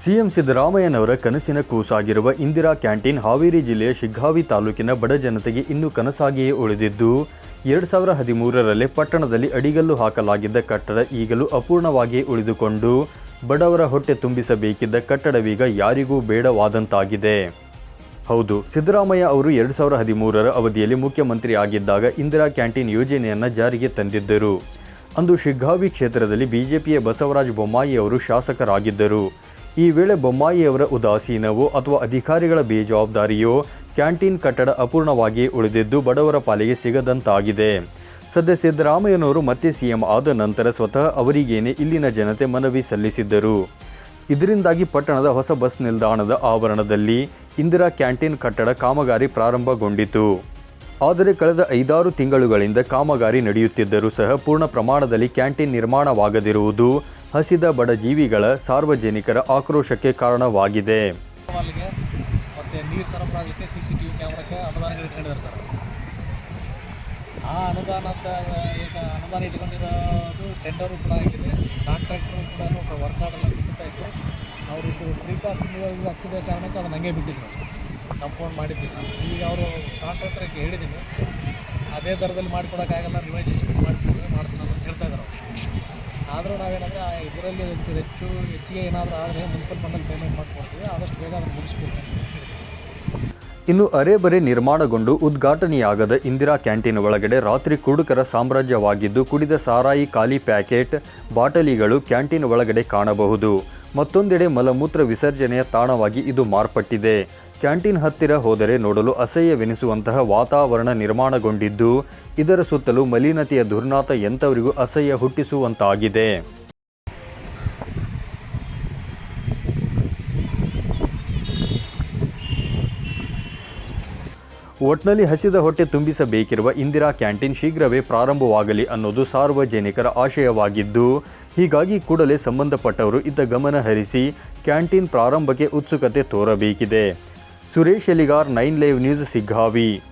CM ಸಿದ್ದರಾಮಯ್ಯನವರ ಕನಸಿನ ಕೂಸಾಗಿರುವ Indira canteen Haveri ಜಿಲ್ಲೆಯ ಶಿಗ್ಗಾವಿ ತಾಲೂಕಿನ ಬಡ ಜನತೆಗೆ ಇನ್ನೂ ಕನಸಾಗಿಯೇ ಉಳಿದಿದ್ದು, ಎರಡು ಸಾವಿರ ಹದಿಮೂರರಲ್ಲೇ ಪಟ್ಟಣದಲ್ಲಿ ಅಡಿಗಲ್ಲು ಹಾಕಲಾಗಿದ್ದ ಕಟ್ಟಡ ಈಗಲೂ ಅಪೂರ್ಣವಾಗಿಯೇ ಉಳಿದುಕೊಂಡು, ಬಡವರ ಹೊಟ್ಟೆ ತುಂಬಿಸಬೇಕಿದ್ದ ಕಟ್ಟಡವೀಗ ಯಾರಿಗೂ ಬೇಡವಾದಂತಾಗಿದೆ. ಹೌದು, ಸಿದ್ದರಾಮಯ್ಯ ಅವರು ಎರಡು ಸಾವಿರ ಹದಿಮೂರರ ಅವಧಿಯಲ್ಲಿ ಮುಖ್ಯಮಂತ್ರಿ ಆಗಿದ್ದಾಗ ಇಂದಿರಾ ಕ್ಯಾಂಟೀನ್ ಯೋಜನೆಯನ್ನು ಜಾರಿಗೆ ತಂದಿದ್ದರು. ಅಂದು ಶಿಗ್ಗಾವಿ ಕ್ಷೇತ್ರದಲ್ಲಿ ಬಿಜೆಪಿಯ ಬಸವರಾಜ ಬೊಮ್ಮಾಯಿ ಅವರು ಶಾಸಕರಾಗಿದ್ದರು. ಈ ವೇಳೆ ಬೊಮ್ಮಾಯಿಯವರ ಉದಾಸೀನವೋ ಅಥವಾ ಅಧಿಕಾರಿಗಳ ಬೇಜವಾಬ್ದಾರಿಯೋ ಕ್ಯಾಂಟೀನ್ ಕಟ್ಟಡ ಅಪೂರ್ಣವಾಗಿ ಉಳಿದಿದ್ದು ಬಡವರ ಪಾಲಿಗೆ ಸಿಗದಂತಾಗಿದೆ. ಸದ್ಯ ಸಿದ್ದರಾಮಯ್ಯನವರು ಮತ್ತೆ ಸಿಎಂ ಆದ ನಂತರ ಸ್ವತಃ ಅವರಿಗೇನೆ ಇಲ್ಲಿನ ಜನತೆ ಮನವಿ ಸಲ್ಲಿಸಿದ್ದರು. ಇದರಿಂದಾಗಿ ಪಟ್ಟಣದ ಹೊಸ ಬಸ್ ನಿಲ್ದಾಣದ ಆವರಣದಲ್ಲಿ ಇಂದಿರಾ ಕ್ಯಾಂಟೀನ್ ಕಟ್ಟಡ ಕಾಮಗಾರಿ ಪ್ರಾರಂಭಗೊಂಡಿತು. ಆದರೆ ಕಳೆದ ಐದಾರು ತಿಂಗಳುಗಳಿಂದ ಕಾಮಗಾರಿ ನಡೆಯುತ್ತಿದ್ದರೂ ಸಹ ಪೂರ್ಣ ಪ್ರಮಾಣದಲ್ಲಿ ಕ್ಯಾಂಟೀನ್ ನಿರ್ಮಾಣವಾಗದಿರುವುದು ಹಸಿದ ಬಡ ಜೀವಿಗಳ ಸಾರ್ವಜನಿಕರ ಆಕ್ರೋಶಕ್ಕೆ ಕಾರಣವಾಗಿದೆ. ಮತ್ತು ನೀರು ಸರಬರಾಜಕ್ಕೆ ಸಿ ಸಿ ಟಿ ವಿ ಕ್ಯಾಮ್ರಾಕ್ಕೆ ಅನುದಾನಗಳು ಇಟ್ಕೊಂಡಿದ್ದಾರೆ ಸರ್. ಆ ಅನುದಾನದ ಈಗ ಅನುದಾನ ಇಟ್ಕೊಂಡಿರೋದು ಟೆಂಡರು ಕೂಡ ಆಗಿದೆ. ಕಾಂಟ್ರಾಕ್ಟ್ರು ಕೂಡ ವರ್ಕ್ ಆರ್ಡರ್ ಕುಂತಾ ಇತ್ತು ಅವರು ಪ್ರೀಕಾಸ್ಟ್ ಹಚ್ಚಿದ ಕಾರಣಕ್ಕೆ ಅದನ್ನು ಹಂಗೆ ಬಿಟ್ಟಿದ್ರು. ಕಂಪೌಂಡ್ ಮಾಡಿದ್ದಿಲ್ಲ ಈಗ ಅವರು ಕಾಂಟ್ರಾಕ್ಟ್ರಿಗೆ ಹೇಳಿದ್ದೀನಿ ಅದೇ ದರದಲ್ಲಿ ಮಾಡಿಕೊಡೋಕ್ಕಾಗಲ್ಲ ರಿವೈಸ್ ಎಷ್ಟು ಮಾಡಿಕೊಡಿ, ಮಾಡ್ತೀನಿ ಅಂತ ಹೇಳ್ತಾ ಇದ್ದಾರೆ ಆದರೂ ನಾವೇನಂದರೆ ಇದರಲ್ಲಿ ಹೆಚ್ಚು ಹೆಚ್ಚು ಹೆಚ್ಚಿಗೆ ಏನಾದರೂ ಆದರೆ ಮುನ್ಸಿಪಲ್ ಫಂಡಲ್ಲಿ ಪೇಮೆಂಟ್ ಮಾಡಿಕೊಡ್ತೀವಿ. ಆದಷ್ಟು ಬೇಗ ಅದನ್ನು ಮುಗಿಸ್ಕೊಡ್ತೀವಿ ಅಂತ ಇನ್ನು ಅರೆಬರೆ ನಿರ್ಮಾಣಗೊಂಡು ಉದ್ಘಾಟನೆಯಾಗದ ಇಂದಿರಾ ಕ್ಯಾಂಟೀನ್ ಒಳಗಡೆ ರಾತ್ರಿ ಕುಡುಕರ ಸಾಮ್ರಾಜ್ಯವಾಗಿದ್ದು ಕುಡಿದ ಸಾರಾಯಿ ಖಾಲಿ ಪ್ಯಾಕೆಟ್ ಬಾಟಲಿಗಳು ಕ್ಯಾಂಟೀನ್ ಒಳಗಡೆ ಕಾಣಬಹುದು. ಮತ್ತೊಂದೆಡೆ ಮಲಮೂತ್ರ ವಿಸರ್ಜನೆಯ ತಾಣವಾಗಿ ಇದು ಮಾರ್ಪಟ್ಟಿದೆ. ಕ್ಯಾಂಟೀನ್ ಹತ್ತಿರ ಹೋದರೆ ನೋಡಲು ಅಸಹ್ಯವೆನಿಸುವಂತಹ ವಾತಾವರಣ ನಿರ್ಮಾಣಗೊಂಡಿದ್ದು, ಇದರ ಸುತ್ತಲೂ ಮಲಿನತೆಯ ದುರ್ನಾತ ಎಂಥವರಿಗೂ ಅಸಹ್ಯ ಹುಟ್ಟಿಸುವಂತಾಗಿದೆ. ಒಟ್ನಲ್ಲಿ ಹಸಿದ ಹೊಟ್ಟೆ ತುಂಬಿಸಬೇಕಿರುವ ಇಂದಿರಾ ಕ್ಯಾಂಟೀನ್ ಶೀಘ್ರವೇ ಪ್ರಾರಂಭವಾಗಲಿ ಅನ್ನೋದು ಸಾರ್ವಜನಿಕರ ಆಶಯವಾಗಿದ್ದು, ಹೀಗಾಗಿ ಕೂಡಲೇ ಸಂಬಂಧಪಟ್ಟವರು ಇದ್ದ ಗಮನ ಹರಿಸಿ ಕ್ಯಾಂಟೀನ್ ಪ್ರಾರಂಭಕ್ಕೆ ಉತ್ಸುಕತೆ ತೋರಬೇಕಿದೆ. Suresh Eligar, nine live news, Siggavi.